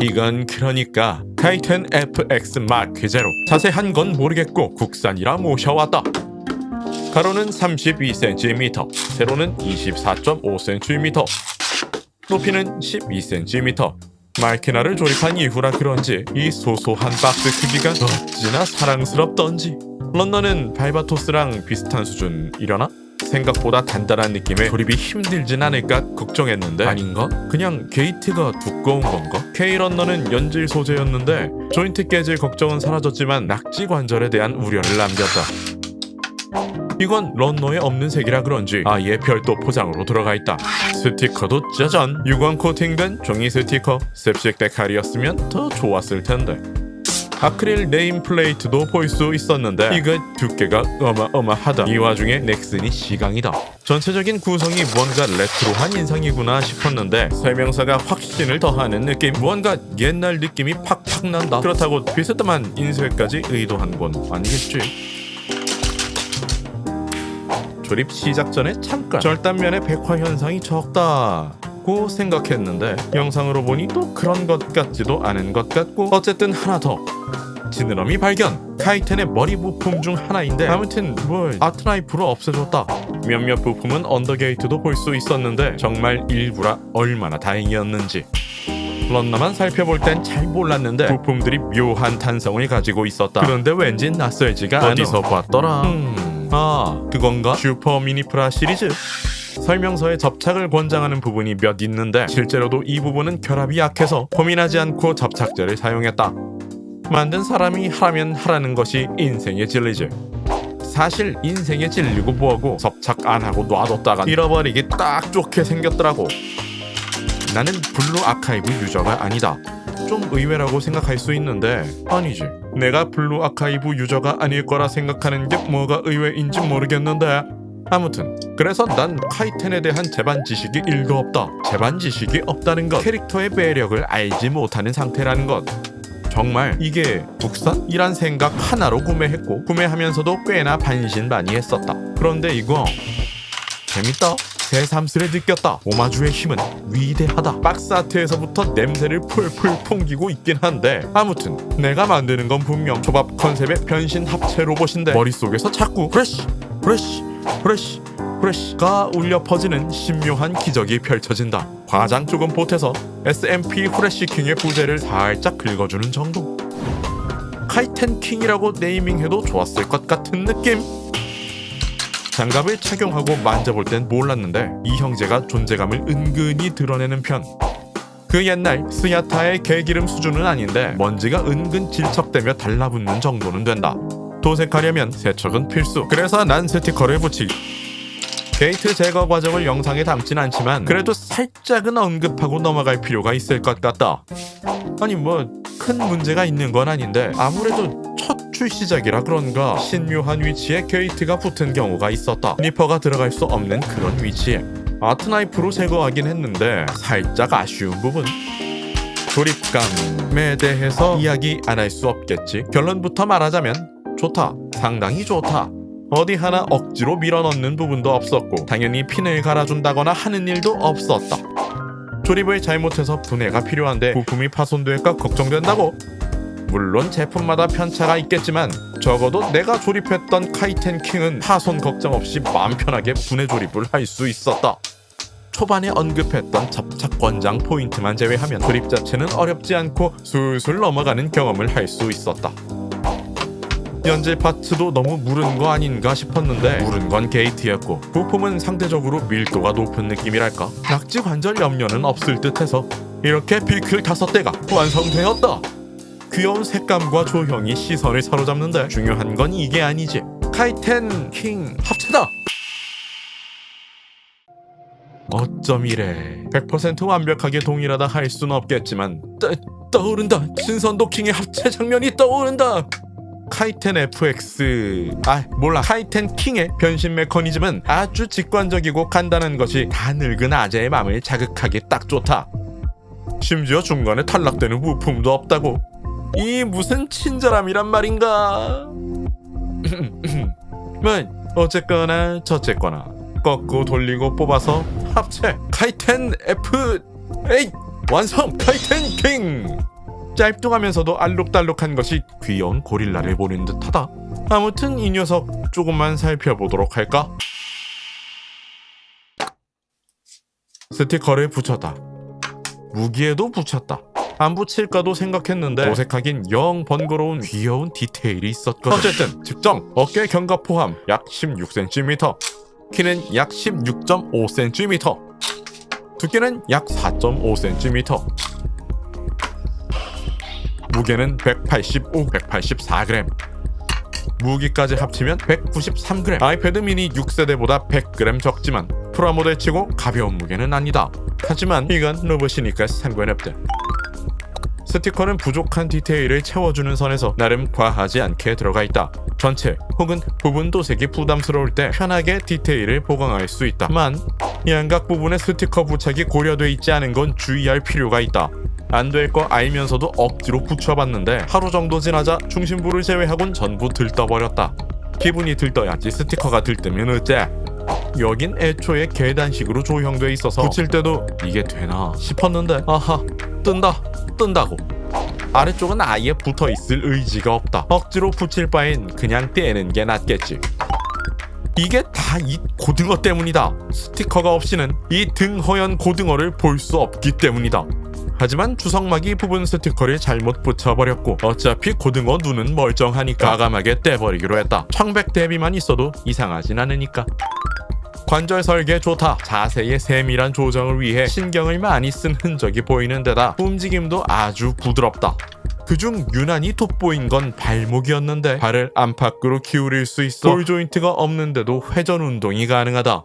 이건 그러니까 카이텐 FX 마크 제로. 자세한 건 모르겠고 국산이라 모셔왔다. 가로는 32cm 세로는 24.5cm 높이는 12cm 마이크나를 조립한 이후라 그런지 이 소소한 박스 크기가 어찌나 사랑스럽던지. 런던은 발바토스랑 비슷한 수준이려나? 생각보다 단단한 느낌에 조립이 힘들진 않을까 걱정했는데 아닌가? 그냥 게이트가 두꺼운 건가? K-런너는 연질 소재였는데 조인트 깨질 걱정은 사라졌지만 낙지 관절에 대한 우려를 남겼다 이건 런너에 없는 색이라 그런지 아예 별도 포장으로 들어가 있다. 스티커도 짜잔! 유광 코팅된 종이 스티커 셉식 데칼이었으면 더 좋았을 텐데. 아크릴 네임 플레이트도 볼 수 있었는데 이거 두께가 어마어마하다. 이 와중에 넥슨이 시강이다. 전체적인 구성이 뭔가 레트로한 인상이구나 싶었는데 설명서가 확신을 더하는 느낌. 뭔가 옛날 느낌이 팍팍 난다. 그렇다고 비스듬한 인쇄까지 의도한 건 아니겠지. 조립 시작 전에 잠깐 절단면의 백화 현상이 적다 고 생각했는데 영상으로 보니 또 그런 것 같지도 않은 것 같고 어쨌든 하나 더 지느러미 발견. 카이텐의 머리 부품 중 하나인데 아무튼 뭘 아트나이프로 없애줬다. 몇몇 부품은 언더게이트도 볼 수 있었는데 정말 일부라 얼마나 다행이었는지. 런너만 살펴볼 땐 잘 몰랐는데 부품들이 묘한 탄성을 가지고 있었다. 그런데 왠지 낯설지가 어디서 봤더라? 음, 아 그건가? 슈퍼 미니프라 시리즈? 설명서에 접착을 권장하는 부분이 몇 있는데 실제로도 이 부분은 결합이 약해서 고민하지 않고 접착제를 사용했다 만든 사람이 하라면 하라는 것이 인생의 진리지 사실 인생에 질리고 뭐하고 접착 안 하고 놔뒀다가 잃어버리기 딱 좋게 생겼더라고 나는 블루 아카이브 유저가 아니다. 좀 의외라고 생각할 수 있는데 아니지. 내가 블루 아카이브 유저가 아닐 거라 생각하는 게 뭐가 의외인지 모르겠는데 아무튼 그래서 난 카이텐에 대한 제반 지식이 1도 없다. 제반 지식이 없다는 것 캐릭터의 매력을 알지 못하는 상태라는 것 정말 이게 국산 이란 생각 하나로 구매했고 구매하면서도 꽤나 반신반의했었다. 그런데 이거 재밌다. 새삼스레 느꼈다. 오마주의 힘은 위대하다. 박스 아트에서부터 냄새를 풀풀 풍기고 있긴 한데 아무튼 내가 만드는 건 분명 초밥 컨셉의 변신 합체 로봇인데 머릿속에서 자꾸 프레쉬 프레쉬 프레쉬 프레쉬가 울려 퍼지는 신묘한 기적이 펼쳐진다. 과장 조금 보태서 SMP 후레쉬 킹의 부재를 살짝 긁어주는 정도. 카이텐 킹이라고 네이밍해도 좋았을 것 같은 느낌. 장갑을 착용하고 만져볼 땐 몰랐는데 이 형제가 존재감을 은근히 드러내는 편. 그 옛날 스야타의 개기름 수준은 아닌데 먼지가 은근 질척대며 달라붙는 정도는 된다. 도색하려면 세척은 필수. 그래서 난 스티커를 붙이기. 게이트 제거 과정을 영상에 담진 않지만 그래도 살짝은 언급하고 넘어갈 필요가 있을 것 같다. 아니 뭐 큰 문제가 있는 건 아닌데 아무래도 첫 출시작이라 그런가 신묘한 위치에 게이트가 붙은 경우가 있었다. 니퍼가 들어갈 수 없는 그런 위치에 아트나이프로 제거하긴 했는데 살짝 아쉬운 부분. 조립감에 대해서 이야기 안 할 수 없겠지. 결론부터 말하자면 좋다. 상당히 좋다. 어디 하나 억지로 밀어넣는 부분도 없었고 당연히 핀을 갈아준다거나 하는 일도 없었다. 조립을 잘못해서 분해가 필요한데 부품이 파손될까 걱정된다고? 물론 제품마다 편차가 있겠지만 적어도 내가 조립했던 카이텐 킹은 파손 걱정 없이 마음 편하게 분해 조립을 할 수 있었다. 초반에 언급했던 접착 권장 포인트만 제외하면 조립 자체는 어렵지 않고 술술 넘어가는 경험을 할 수 있었다. 연질 파츠도 너무 무른 거 아닌가 싶었는데 무른 건 게이트였고 부품은 상대적으로 밀도가 높은 느낌이랄까 낙지 관절 염려는 없을 듯해서 이렇게 비클 다섯 대가 완성되었다. 귀여운 색감과 조형이 시선을 사로잡는데 중요한 건 이게 아니지. 카이텐 킹 합체다. 어쩜 이래 100% 완벽하게 동일하다 할 순 없겠지만 떠, 떠오른다 신선도 킹의 합체 장면이 떠오른다 카이텐 FX 아 몰라. 카이텐 킹의 변신 메커니즘은 아주 직관적이고 간단한 것이 다 늙은 아재의 마음을 자극하기 딱 좋다. 심지어 중간에 탈락되는 부품도 없다고. 이 무슨 친절함이란 말인가? 뭐 어쨌거나 저쨌거나 꺾고 돌리고 뽑아서 합체. 카이텐 F 에이 완성! 카이텐 킹 짧뚱하면서도 알록달록한 것이 귀여운 고릴라를 보는 듯하다. 아무튼 이 녀석 조금만 살펴보도록 할까? 스티커를 붙였다. 무기에도 붙였다. 안 붙일까도 생각했는데 어색하긴 영 번거로운 귀여운 디테일이 있었거든. 어쨌든 측정 어깨 견갑 포함 약 16cm 키는 약 16.5cm 두께는 약 4.5cm 무게는 185, 184g 무기까지 합치면 193g 아이패드 미니 6세대보다 100g 적지만 프라모델 치고 가벼운 무게는 아니다. 하지만 이건 로봇이니까 상관없다 스티커는 부족한 디테일을 채워주는 선에서 나름 과하지 않게 들어가 있다. 전체 혹은 부분 도색이 부담스러울 때 편하게 디테일을 보강할 수 있다 만 양각 부분에 스티커 부착이 고려돼 있지 않은 건 주의할 필요가 있다. 안 될 거 알면서도 억지로 붙여봤는데 하루 정도 지나자 중심부를 제외하곤 전부 들떠버렸다. 기분이 들떠야지 스티커가 들뜨면 어째? 여긴 애초에 계단식으로 조형돼 있어서 붙일 때도 이게 되나 싶었는데 아하 뜬다 뜬다고. 아래쪽은 아예 붙어 있을 의지가 없다. 억지로 붙일 바엔 그냥 떼는 게 낫겠지. 이게 다 이 고등어 때문이다. 스티커가 없이는 이 등허연 고등어를 볼 수 없기 때문이다 하지만 주석막이 부분 스티커를 잘못 붙여버렸고 어차피 고등어 눈은 멀쩡하니까 과감하게 떼버리기로 했다 청백 대비만 있어도 이상하진 않으니까 관절 설계 좋다. 자세의 세밀한 조정을 위해 신경을 많이 쓴 흔적이 보이는 데다 움직임도 아주 부드럽다. 그중 유난히 돋보인 건 발목이었는데 발을 안팎으로 기울일 수 있어 볼 조인트가 없는데도 회전 운동이 가능하다.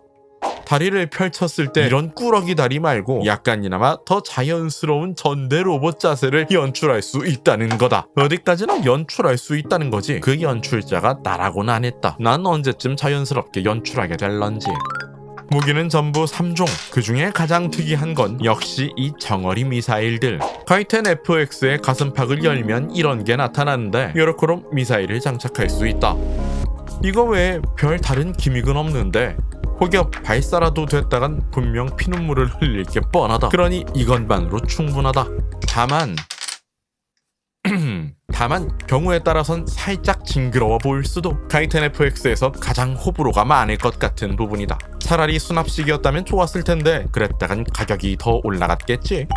다리를 펼쳤을 때 이런 꾸러기 다리 말고 약간이나마 더 자연스러운 전대 로봇 자세를 연출할 수 있다는 거다. 어디까지나 연출할 수 있다는 거지. 그 연출자가 나라고는 안 했다. 난 언제쯤 자연스럽게 연출하게 될런지. 무기는 전부 3종. 그 중에 가장 특이한 건 역시 이 정어리 미사일들. 카이텐 FX의 가슴팍을 열면 이런 게 나타나는데 요렇게로 미사일을 장착할 수 있다. 이거 외에 별 다른 기믹은 없는데 혹여 발사라도 됐다간 분명 피눈물을 흘릴 게 뻔하다. 그러니 이것만으로 충분하다. 다만 다만 경우에 따라선 살짝 징그러워 보일 수도 카이텐 FX에서 가장 호불호가 많을 것 같은 부분이다. 차라리 수납식이었다면 좋았을 텐데 그랬다간 가격이 더 올라갔겠지.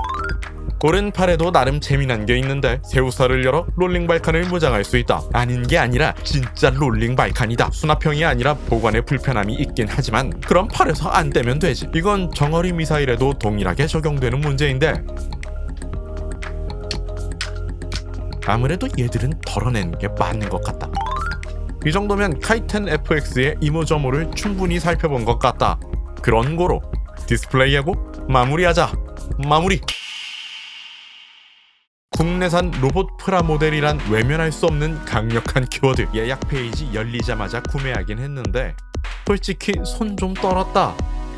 오른팔에도 나름 재미난 게 있는데 새우살을 열어 롤링 발칸을 무장할 수 있다. 아닌 게 아니라 진짜 롤링 발칸이다. 수납형이 아니라 보관에 불편함이 있긴 하지만 그럼 팔에서 안 떼면 되지. 이건 정어리 미사일에도 동일하게 적용되는 문제인데 아무래도 얘들은 덜어내는 게 맞는 것 같다. 이 정도면 카이텐 FX의 이모저모를 충분히 살펴본 것 같다. 그런 거로 디스플레이하고 마무리하자. 마무리. 국내산 로봇 프라모델이란 외면할 수 없는 강력한 키워드. 예약 페이지 열리자마자 구매하긴 했는데 솔직히 손 좀 떨었다.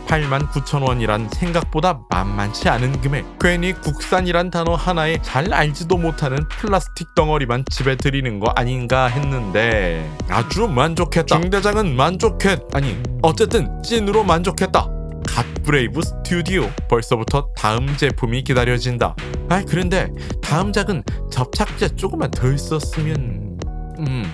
89,000원이란 생각보다 만만치 않은 금액. 괜히 국산이란 단어 하나에 잘 알지도 못하는 플라스틱 덩어리만 집에 들이는 거 아닌가 했는데 아주 만족했다. 중대장은 만족했 아니 어쨌든 찐으로 만족했다 갓 브레이브 스튜디오. 벌써부터 다음 제품이 기다려진다. 아 그런데 다음 작은 접착제 조금만 더 있었으면 음